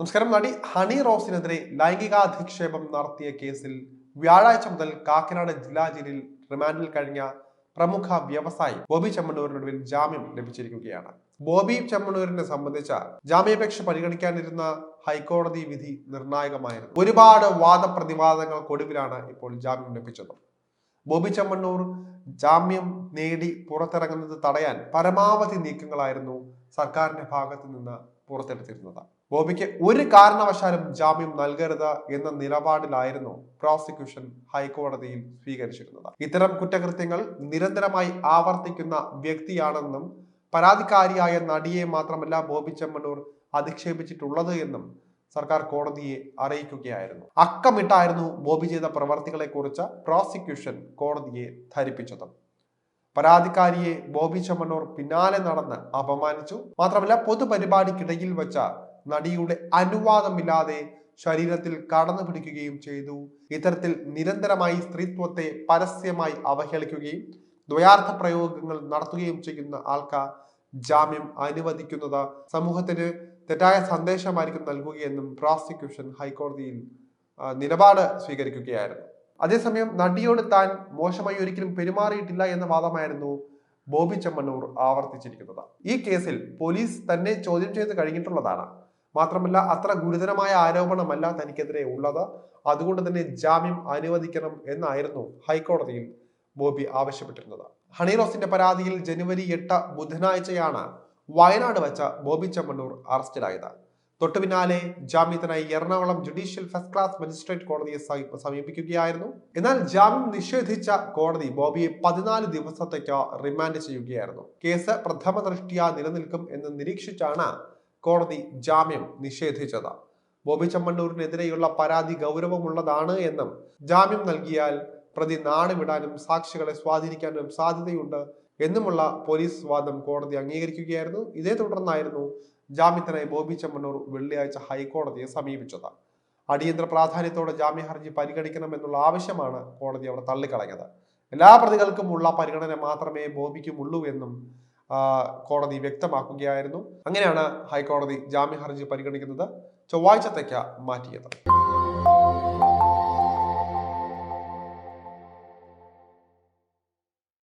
നമസ്കാരം. നടി ഹണി റോസിനെതിരെ ലൈംഗികാധിക്ഷേപം നടത്തിയ കേസിൽ വ്യാഴാഴ്ച മുതൽ കാക്കനാട് ജില്ലാ ജയിലിൽ റിമാൻഡിൽ കഴിഞ്ഞ പ്രമുഖ വ്യവസായി ബോബി ചെമ്മണ്ണൂരിനൊടുവിൽ ജാമ്യം ലഭിച്ചിരിക്കുകയാണ്. ബോബി ചെമ്മണ്ണൂരിനെ സംബന്ധിച്ച ജാമ്യാപേക്ഷ പരിഗണിക്കാനിരുന്ന ഹൈക്കോടതി വിധി നിർണായകമായിരുന്നു. ഒരുപാട് വാദപ്രതിവാദങ്ങൾക്കൊടുവിലാണ് ഇപ്പോൾ ജാമ്യം ലഭിച്ചത്. ബോബി ചെമ്മണ്ണൂർ ജാമ്യം നേടി പുറത്തിറങ്ങുന്നത് തടയാൻ പരമാവധി നീക്കങ്ങളായിരുന്നു സർക്കാരിന്റെ ഭാഗത്തു നിന്ന് പുറത്തെടുത്തിരുന്നത്. ബോബിക്ക് ഒരു കാരണവശാലും ജാമ്യം നൽകരുത് എന്ന നിലപാടിലായിരുന്നു പ്രോസിക്യൂഷൻ ഹൈക്കോടതിയിൽ സ്വീകരിച്ചിരുന്നത്. ഇത്തരം കുറ്റകൃത്യങ്ങൾ നിരന്തരമായി ആവർത്തിക്കുന്ന വ്യക്തിയാണെന്നും പരാതിക്കാരിയായ നടിയെ മാത്രമല്ല ബോബി ചെമ്മണ്ണൂർ അധിക്ഷേപിച്ചിട്ടുള്ളത് എന്നും സർക്കാർ കോടതിയെ അറിയിക്കുകയായിരുന്നു. അക്കമിട്ടായിരുന്നു ബോബി ചെയ്ത പ്രവർത്തികളെ കുറിച്ച് പ്രോസിക്യൂഷൻ കോടതിയെ ധരിപ്പിച്ചത്. പരാതിക്കാരിയെ ബോബി ചെമ്മണ്ണൂർ പിന്നാലെ നടന്ന് അപമാനിച്ചു. മാത്രമല്ല പൊതുപരിപാടിക്കിടയിൽ വെച്ച നടിയുടെ അനുവാദമില്ലാതെ ശരീരത്തിൽ കടന്നു പിടിക്കുകയും ചെയ്തു. ഇത്തരത്തിൽ നിരന്തരമായി സ്ത്രീത്വത്തെ പരസ്യമായി അവഹേളിക്കുകയും ദ്വയാർത്ഥ പ്രയോഗങ്ങൾ നടത്തുകയും ചെയ്യുന്ന ആൾക്കാർ ജാമ്യം അനുവദിക്കുന്നത് സമൂഹത്തിന് തെറ്റായ സന്ദേശമായിരിക്കും നൽകുകയെന്നും പ്രോസിക്യൂഷൻ ഹൈക്കോടതിയിൽ നിലപാട് സ്വീകരിക്കുകയായിരുന്നു. അതേസമയം നടിയോട് താൻ മോശമായി ഒരിക്കലും പെരുമാറിയിട്ടില്ല എന്ന വാദമായിരുന്നു ബോബി ചെമ്മണ്ണൂർ ആവർത്തിച്ചിരിക്കുന്നത്. ഈ കേസിൽ പോലീസ് തന്നെ ചോദ്യം ചെയ്ത് കഴിഞ്ഞിട്ടുള്ളതാണ്. മാത്രമല്ല അത്ര ഗുരുതരമായ ആരോപണമല്ല തനിക്കെതിരെ ഉള്ളത്. അതുകൊണ്ട് തന്നെ ജാമ്യം അനുവദിക്കണം എന്നായിരുന്നു ഹൈക്കോടതിയിൽ ബോബി ആവശ്യപ്പെട്ടിരുന്നത്. ഹണിറോസിന്റെ പരാതിയിൽ ജനുവരി എട്ട് ബുധനാഴ്ചയാണ് വയനാട് വെച്ച ബോബി ചെമ്മണ്ണൂർ അറസ്റ്റിലായത്. തൊട്ടു പിന്നാലെ ജാമ്യത്തിനായി Ernakulam judicial first class magistrate കോടതിയെ സമീപിക്കുകയായിരുന്നു. എന്നാൽ ജാമ്യം നിഷേധിച്ച കോടതി ബോബിയെ പതിനാല് ദിവസത്തേക്ക് റിമാൻഡ് ചെയ്യുകയായിരുന്നു. കേസ് പ്രഥമ ദൃഷ്ടിയ നിലനിൽക്കും എന്ന് നിരീക്ഷിച്ചാണ് കോടതി ജാമ്യം നിഷേധിച്ചത്. ബോബി ചമ്മണ്ണൂരിനെതിരെയുള്ള പരാതി ഗൗരവമുള്ളതാണ് എന്നും ജാമ്യം നൽകിയാൽ പ്രതി നാട് വിടാനും സാക്ഷികളെ സ്വാധീനിക്കാനും സാധ്യതയുണ്ട് എന്നുമുള്ള പോലീസ് വാദം കോടതി അംഗീകരിക്കുകയായിരുന്നു. ഇതേ തുടർന്നായിരുന്നു ജാമ്യത്തിനായി ബോബി ചെമ്മണ്ണൂർ വെള്ളിയാഴ്ച ഹൈക്കോടതിയെ സമീപിച്ചത്. അടിയന്തര പ്രാധാന്യത്തോടെ ജാമ്യ ഹർജി പരിഗണിക്കണമെന്നുള്ള ആവശ്യമാണ് കോടതി അവിടെ തള്ളിക്കളഞ്ഞത്. എല്ലാ പ്രതികൾക്കുമുള്ള പരിഗണന മാത്രമേ ബോബിക്കുമുള്ളൂ എന്നും കോടതി വ്യക്തമാക്കുകയായിരുന്നു. അങ്ങനെയാണ് ഹൈക്കോടതി ജാമ്യ ഹർജി പരിഗണിക്കുന്നത്. ചൊവ്വാഴ്ചത്തേക്ക് മാറ്റിയത്.